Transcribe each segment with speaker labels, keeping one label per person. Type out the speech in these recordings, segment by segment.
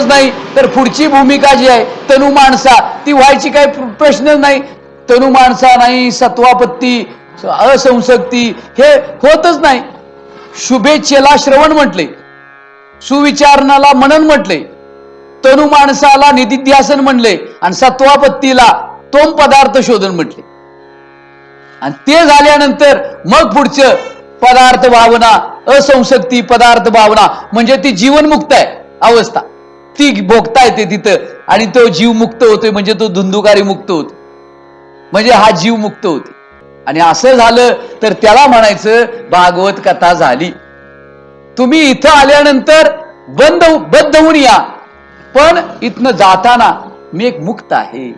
Speaker 1: गरज नाही तर पुढची भूमिका जी आहे तनु माणसा ती व्हायची काही प्रश्नच नाही. तनु माणसा नाही सत्वापत्ती असंसक्ती हे होतच नाही. शुभेच्छेला श्रवण म्हटले सुविचारणाला मनन म्हटले तनु माणसाला निधिध्यासन म्हणले आणि सत्वापत्तीला तोम पदार्थ शोधन म्हटले. आणि ते झाल्यानंतर मग पुढचं पदार्थ भावना असंसक्ती पदार्थ भावना म्हणजे ती जीवनमुक्त आहे अवस्था. ती भोगता येते तिथं. आणि तो जीव मुक्त होतोय म्हणजे तो धुंदुकारी मुक्त होतो. म्हणजे हा जीव मुक्त होतो. आणि असं झालं तर त्याला म्हणायचं भागवत कथा झाली. तुम्ही इथं आल्यानंतर बंद बद्ध होऊन या. पण इथनं जाताना मी एक मुक्त आहे.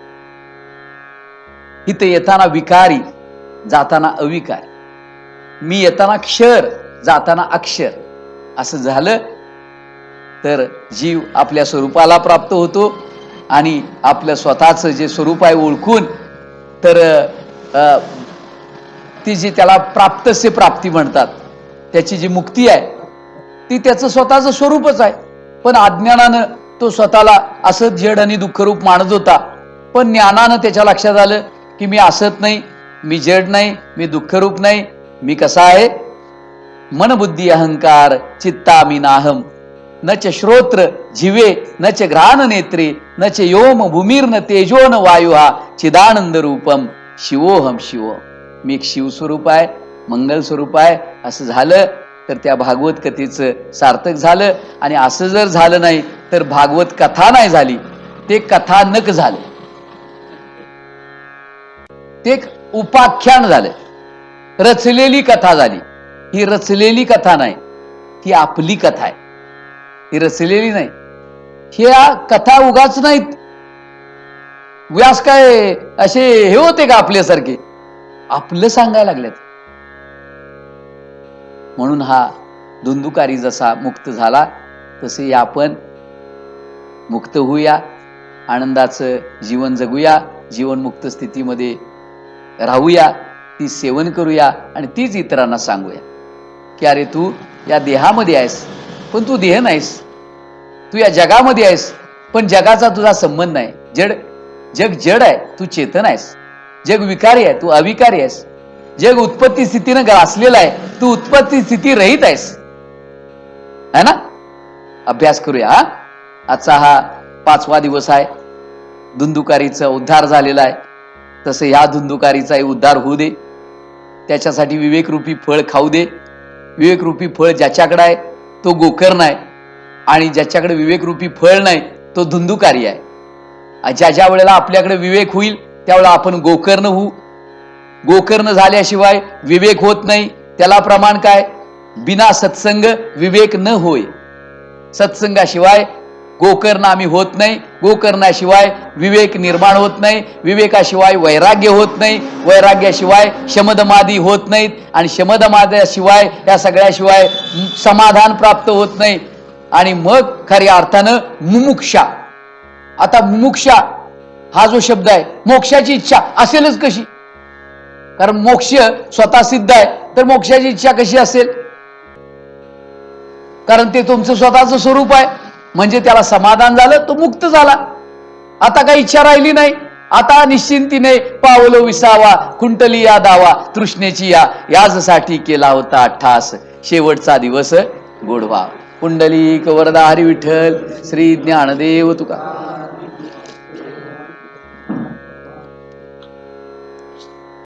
Speaker 1: इथं येताना विकारी जाताना अविकारी. मी येताना क्षर जाताना अक्षर. असं झालं. तर जीव आपल्या स्वरूपाला प्राप्त होतो आणि आपलं स्वतःचं जे स्वरूप आहे ओळखून तर ती जी त्याला प्राप्तस्य प्राप्ती म्हणतात त्याची जी मुक्ती आहे ती त्याचं स्वतःचं स्वरूपच आहे. पण अज्ञानानं तो स्वतःला असत जड आणि दुःखरूप मानत होता. पण ज्ञानानं त्याच्या लक्षात आलं की मी असत नाही मी जड नाही मी दुःखरूप नाही मी कसा आहे? मनबुद्धी अहंकार चित्ता मी नाहम न च श्रोत्र जिवे न च घ्राण नेत्रे न च योम भूमीर्न तेजो न वायू हा चिदानंद रूपम. शिवोहम शिवो. मी एक शिवस्वरूप आहे मंगल स्वरूप आहे असं झालं तर त्या भागवत कथेचं सार्थक झालं. आणि असं जर झालं नाही तर भागवत कथा नाही झाली. ते कथानक झालं. ते उपाख्यान झालं. रचलेली कथा झाली. ही रचलेली कथा नाही ती आपली कथा आहे. ही रचलेली नाही. ह्या कथा उगाच नाहीत. व्यास काय असे हे होते का आपल्यासारखे? आपलं सांगायला लागल्यात म्हणून हा धुंदुकारी जसा मुक्त झाला तसे आपण मुक्त होऊया आनंदाचं जीवन जगूया जीवनमुक्त स्थितीमध्ये राहूया ती सेवन करूया आणि तीच इतरांना सांगूया. की अरे तू या देहामध्ये आहेस पण तू देह नाहीस. तू या जगामध्ये आहेस पण जगाचा तुझा संबंध नाही. जड जग जड आहे तू चेतन आहेस. जग विकारी आहे तू अविकारी आहेस. जग उत्पत्ती स्थितीनं ग्रासलेलं आहे तू उत्पत्ती स्थिती रहित आहेस. है ना? अभ्यास करूया हा? आजचा हा पाचवा दिवस आहे. धुंदुकारीचा उद्धार झालेला आहे. तसं ह्या धुंदुकारीचाही उद्धार होऊ दे. त्याच्यासाठी विवेकरूपी फळ खाऊ दे. विवेकरूपी फळ ज्याच्याकडे आहे तो गोकर्ण आहे. आणि ज्याच्याकडे विवेकरूपी फळ नाही तो धुंदुकारी आहे. ज्या ज्या वेळेला आपल्याकडे विवेक होईल त्यावेळेला आपण गोकर्ण होऊ. गोकर्ण झाल्याशिवाय विवेक होत नाही. त्याला प्रमाण काय? बिना सत्संग विवेक न होय. सत्संगाशिवाय गोकर्ण आम्ही होत नाही. गोकर्णाशिवाय विवेक निर्माण होत नाही. विवेकाशिवाय वैराग्य होत नाही. वैराग्याशिवाय शमदमादी होत नाहीत. आणि शमदमाद्याशिवाय या सगळ्याशिवाय समाधान प्राप्त होत नाही. आणि मग खऱ्या अर्थानं मुमुक्षा. आता मुमुक्षा हा जो शब्द आहे मोक्षाची इच्छा असेलच कशी? कारण मोक्ष स्वतः सिद्ध आहे तर मोक्षाची इच्छा कशी असेल? कारण ते तुमचं स्वतःचं स्वरूप आहे. म्हणजे त्याला समाधान झालं तो मुक्त झाला. आता काही इच्छा राहिली नाही. आता निश्चिंतीने पावलो विसावा कुंटली या दावा तृष्णेची या. याजसाठी केला होता ठास. शेवटचा दिवस गोडवा. पुंडलिक वरदा हरी विठ्ठल श्री ज्ञानदेव तुका.